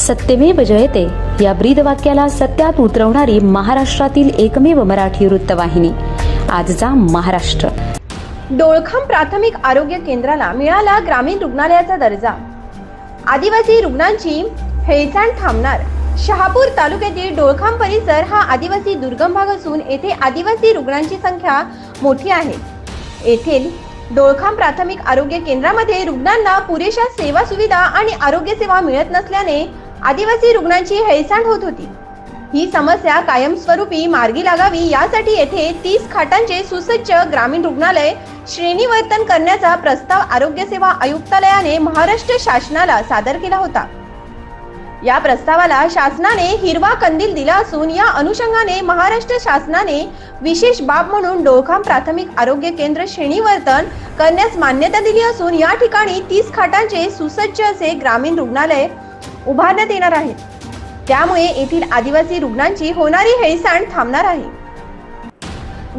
सत्यमेव जयते. या ब्रीद वाक्याला सत्यात उतरवणारी महाराष्ट्रातील एकमेव मराठी वृत्तवाहिनी. आजचा महाराष्ट्र. डोळखाम प्राथमिक आरोग्य केंद्राला मिळाला ग्रामीण रुग्णालयाचा दर्जा. आदिवासी रुग्णांची हेळसांड थांबणार. शहापूर तालुक्यातील डोळखाम परिसर हा आदिवासी दुर्गम भाग असून येथे आदिवासी रुग्णांची संख्या मोठी आहे. येथील डोळखाम प्राथमिक आरोग्य केंद्रामध्ये रुग्णांना पुरेशा सेवा सुविधा आणि आरोग्य सेवा मिळत नसल्याने आदिवासी रुग्णांची हेळसांड होत होती. ही समस्या कायमस्वरूपी मार्गी लागावी यासाठी येथे तीस खाटांचे सुसज्ज ग्रामीण रुग्णालय श्रेणीवर्तन करण्याचा प्रस्ताव आरोग्य सेवा आयुक्तालयाने महाराष्ट्र शासनाला सादर केला होता. या प्रस्तावाला शासनाने हिरवा कंदील दिला असून या अनुषंगाने महाराष्ट्र शासनाने विशेष बाब म्हणून डोळखाम प्राथमिक आरोग्य केंद्र श्रेणीवर्तन करण्यास मान्यता दिली असून या ठिकाणी तीस खाटांचे सुसज्ज असे ग्रामीण रुग्णालय उभारण्यात येणार आहेत त्यामुळे येथील आदिवासी रुग्णांची होणारी हेळसांड थांबणार आहे.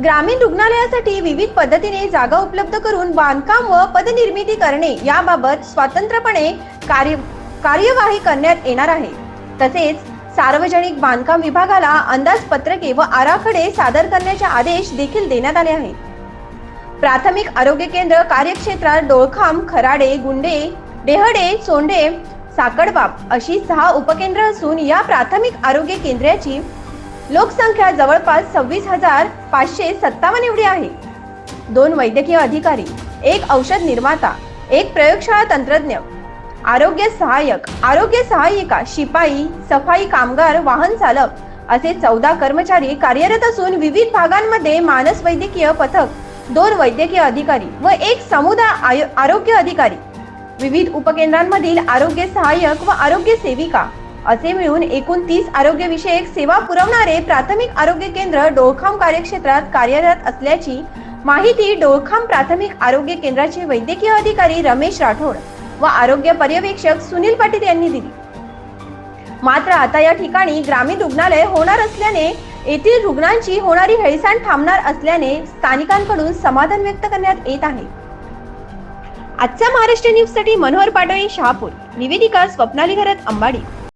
ग्रामीण रुग्णालयासाठी विविध पद्धतीने जागा उपलब्ध करून बांधकाम व पदनिर्मिती करणे याबाबत स्वतंत्रपणे कार्य कार्यवाही करण्यात येणार आहे. तसेच सार्वजनिक बांधकाम विभागाला अंदाजपत्रके व आराखडे सादर करण्याचे आदेश देखील देण्यात आले आहेत. प्राथमिक आरोग्य केंद्र कार्यक्षेत्रात डोळखाम खराडे गुंडे डेहडे सोंडे साकडबाप अशी सहा उपकेंद्र असून या प्राथमिक आरोग्य केंद्राची लोकसंख्या जवळपास सव्वीस हजार पाचशे सत्तावन्न एवढी आहे. दोन वैद्यकीय अधिकारी एक औषध निर्माता एक प्रयोगशाळा तंत्रज्ञ आरोग्य सहाय्यक आरोग्य सहाय्यिका शिपाई सफाई कामगार वाहन चालक असे चौदा कर्मचारी कार्यरत असून विविध भागांमध्ये मानस वैद्यकीय पथक दोन वैद्यकीय अधिकारी व एक समुदाय आरोग्य अधिकारी विविध उपकेंद्रांमधील आरोग्य सहाय्यक व आरोग्य सेविका. असे मिळून एकूण तीस आरोग्यविषयक सेवा पुरवणारे प्राथमिक आरोग्य केंद्र डोळखाम कार्यक्षेत्रात कार्यरत असल्याची माहिती डोळखाम प्राथमिक आरोग्य केंद्राचे वैद्यकीय अधिकारी रमेश राठोड व आरोग्य पर्यवेक्षक सुनील पाटील यांनी दिली. मात्र आता या ठिकाणी ग्रामीण रुग्णालय होणार असल्याने येथील रुग्णांची होणारी हेळसांड थांबणार असल्याने स्थानिकांकडून समाधान व्यक्त करण्यात येत आहे. आजच्या महाराष्ट्र न्यूजसाठी मनोहर पाटोळे शहापूर. निवेदिका स्वप्नाली घरात अंबाडी.